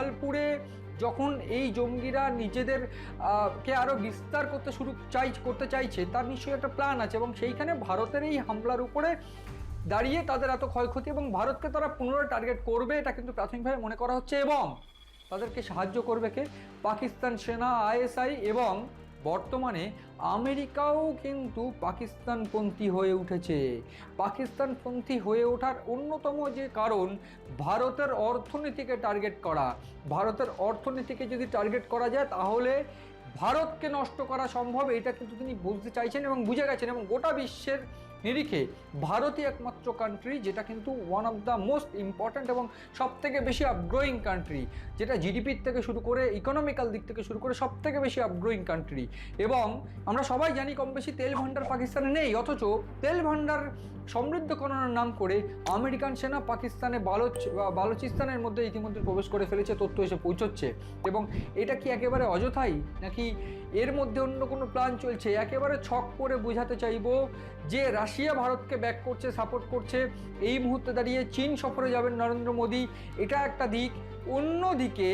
ভাওয়ালপুরে যখন এই জঙ্গিরা নিজেদের কে আরও বিস্তার করতে শুরু চাই, করতে চাইছে, তার নিশ্চয়ই একটা প্ল্যান আছে এবং সেইখানে ভারতের এই হামলার উপরে দাঁড়িয়ে তাদের এত ক্ষয়ক্ষতি এবং ভারতকে তারা পুনরায় টার্গেট করবে, এটা কিন্তু প্রাথমিকভাবে মনে করা হচ্ছে এবং তাদেরকে সাহায্য করবে কে? পাকিস্তান সেনা, আইএসআই এবং বর্তমানে আমেরিকাও কিন্তু পাকিস্তানপন্থী হয়ে উঠেছে। পাকিস্তানপন্থী হয়ে ওঠার অন্যতম যে কারণ, ভারতের অর্থনীতিকে টার্গেট করা। ভারতের অর্থনীতিকে যদি টার্গেট করা যায়, তাহলে ভারতকে নষ্ট করা সম্ভব, এটা কিন্তু তিনি বুঝতে চাইছেন এবং বুঝে গেছেন এবং গোটা বিশ্বের নিরিখে ভারতই একমাত্র কান্ট্রি যেটা কিন্তু one of the most important এবং সব থেকে বেশি আপগ্রোয়িং কান্ট্রি যেটা জিডিপির থেকে শুরু করে ইকোনমিক্যাল দিক থেকে শুরু করে সব থেকে বেশি আপগ্রোয়িং কান্ট্রি এবং আমরা সবাই জানি কম বেশি তেল ভাণ্ডার পাকিস্তানে নেই, অথচ তেল ভাণ্ডার সমৃদ্ধ করানোর নাম করে আমেরিকান সেনা পাকিস্তানে বালোচ, বা বালুচিস্তানের মধ্যে ইতিমধ্যে প্রবেশ করে ফেলেছে, তথ্য এসে পৌঁছচ্ছে। এবং এটা কি একেবারে অযথাই, নাকি এর মধ্যে অন্য কোনো প্ল্যান চলছে? একেবারে ছক করে বোঝাতে চাইব যে রাশিয়া ভারতকে ব্যাক করছে সাপোর্ট করছে। এই মুহূর্তে দাঁড়িয়ে চীন সফরে যাবেন নরেন্দ্র মোদী। এটা একটা দিক। অন্যদিকে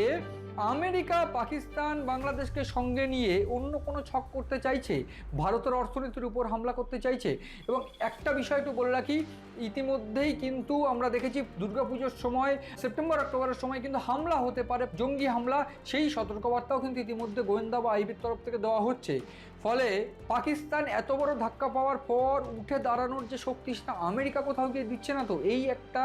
আমেরিকা, পাকিস্তান, বাংলাদেশকে সঙ্গে নিয়ে অন্য কোনো ছক করতে চাইছে? ভারতের অর্থনীতির উপর হামলা করতে চাইছে? এবং একটা বিষয় একটু বলে রাখি, ইতিমধ্যেই কিন্তু আমরা দেখেছি দুর্গাপুজোর সময়, সেপ্টেম্বর, অক্টোবরের সময় কিন্তু হামলা হতে পারে, জঙ্গি হামলা, সেই সতর্কবার্তাও কিন্তু ইতিমধ্যে গোয়েন্দা বা আইবির তরফ থেকে দেওয়া হচ্ছে। ফলে পাকিস্তান এত বড় ধাক্কা পাওয়ার পর উঠে দাঁড়ানোর যে শক্তি সেটা আমেরিকা কোথাও গিয়ে দিচ্ছে না তো? এই একটা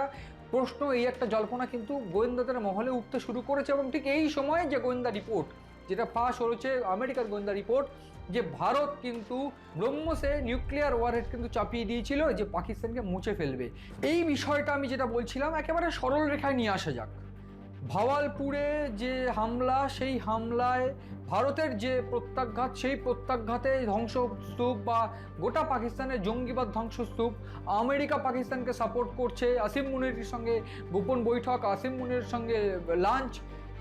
প্রশ্ন, এই একটা জল্পনা কিন্তু গোয়েন্দাদের মহলে উঠতে শুরু করেছে এবং ঠিক এই সময়ে যে গোয়েন্দা রিপোর্ট, যেটা ফাঁস হয়েছে, আমেরিকার গোয়েন্দা রিপোর্ট, যে ভারত কিন্তু ব্রহ্মসে নিউক্লিয়ার ওয়ারহেড কিন্তু চাপিয়ে দিয়েছিল, যে পাকিস্তানকে মুছে ফেলবে। এই বিষয়টা আমি যেটা বলছিলাম, একেবারে সরল রেখায় নিয়ে আসা যাক। ভাওয়ালপুরে যে হামলা, সেই হামলায় ভারতের যে প্রত্যাঘাত, সেই প্রত্যাঘাতে ধ্বংসস্তূপ বা গোটা পাকিস্তানের জঙ্গিবাদ ধ্বংসস্তূপ আমেরিকা পাকিস্তানকে সাপোর্ট করছে। আসিম মুনির সঙ্গে গোপন বৈঠক, আসিম মুনির সঙ্গে লাঞ্চ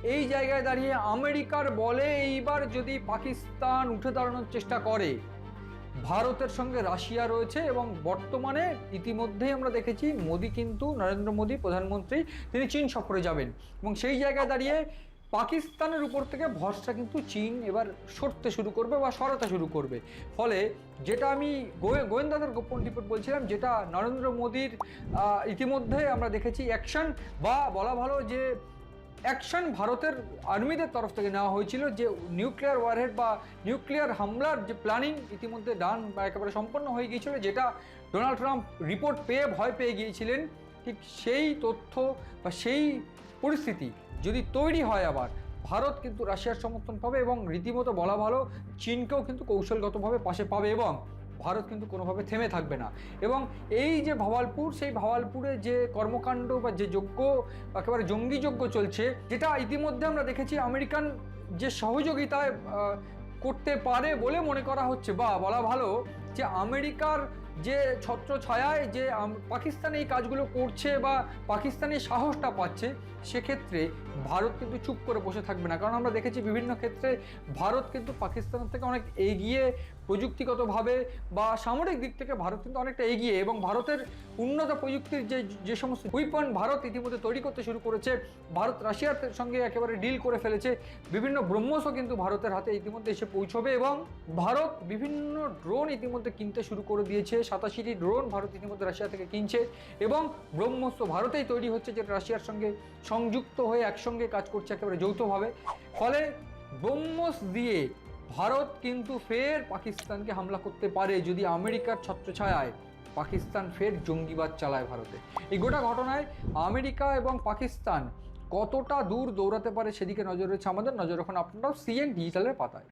এই জায়গায় দাঁড়িয়ে আমেরিকার বলে এইবার যদি পাকিস্তান উঠে দাঁড়ানোর চেষ্টা করে ভারতের সঙ্গে রাশিয়া রয়েছে এবং বর্তমানে ইতিমধ্যেই আমরা দেখেছি মোদি কিন্তু, নরেন্দ্র মোদী, প্রধানমন্ত্রী, তিনি চীন সফরে যাবেন। এবং সেই জায়গায় দাঁড়িয়ে পাকিস্তানের উপর থেকে ভরসা কিন্তু চীন এবার সরতে শুরু করবে বা সরাতে শুরু করবে। ফলে যেটা আমি গোয়ে- গোয়েন্দাদের গোপন রিপোর্ট বলছিলাম, যেটা নরেন্দ্র মোদীর ইতিমধ্যে আমরা দেখেছি অ্যাকশন বা বলা ভালো যে অ্যাকশন ভারতের আর্মিদের তরফ থেকে নেওয়া হয়েছিল যে নিউক্লিয়ার ওয়ারহেড বা নিউক্লিয়ার হামলার যে প্ল্যানিং ইতিমধ্যে ডান বা একেবারে সম্পন্ন হয়ে গিয়েছিল, যেটা ডোনাল্ড ট্রাম্প রিপোর্ট পেয়ে ভয় পেয়ে গিয়েছিলেন, ঠিক সেই তথ্য বা সেই পরিস্থিতি যদি তৈরি হয় আবার, ভারত কিন্তু রাশিয়ার সমর্থন পাবে এবং রীতিমতো বলা ভালো, চীনকেও কিন্তু কৌশলগতভাবে পাশে পাবে এবং ভারত কিন্তু কোনোভাবে থেমে থাকবে না। এবং এই যে ভাওয়ালপুর, সেই ভাওয়ালপুরে যে কর্মকাণ্ড বা যে যজ্ঞ, একেবারে জঙ্গি চলছে, যেটা ইতিমধ্যে আমরা দেখেছি আমেরিকান যে সহযোগিতায় করতে পারে বলে মনে করা হচ্ছে। বা বলা ভালো যে আমেরিকার যে ছত্র ছায়ায় যে পাকিস্তান এই কাজগুলো করছে বা পাকিস্তানের সাহসটা পাচ্ছে, সেক্ষেত্রে ভারত কিন্তু চুপ করে বসে থাকবে না। কারণ আমরা দেখেছি বিভিন্ন ক্ষেত্রে ভারত কিন্তু পাকিস্তানের থেকে অনেক এগিয়ে প্রযুক্তিগতভাবে বা সামরিক দিক থেকে ভারত কিন্তু অনেকটা এগিয়ে এবং ভারতের উন্নত প্রযুক্তির যে যে সমস্ত উইপন ভারত ইতিমধ্যে তৈরি করতে শুরু করেছে, ভারত রাশিয়ার সঙ্গে একেবারে ডিল করে ফেলেছে, বিভিন্ন ব্রহ্মসও কিন্তু ভারতের হাতে ইতিমধ্যে এসে পৌঁছবে এবং ভারত বিভিন্ন ড্রোন ইতিমধ্যে কিনতে শুরু করে দিয়েছে। সাতাশিটি ড্রোন ভারত ইতিমধ্যে রাশিয়া থেকে কিনছে এবং ব্রহ্মস্ত্র ভারতেই তৈরি হচ্ছে, যেটা রাশিয়ার সঙ্গে সংযুক্ত হয়ে একসঙ্গে কাজ করছে একেবারে যৌথভাবে। ফলে ব্রহ্মস দিয়ে ভারত কিন্তু ফের পাকিস্তানকে হামলা করতে পারে যদি আমেরিকার ছত্রছায়ায় পাকিস্তান ফের জঙ্গিবাদ চালায় ভারতে। এই গোটা ঘটনায় আমেরিকা এবং পাকিস্তান কতটা দূর দৌড়াতে পারে সেদিকে নজর রয়েছে আমাদের। নজর এখন আপনারাও সিএন ডিজিটালের পাতায়।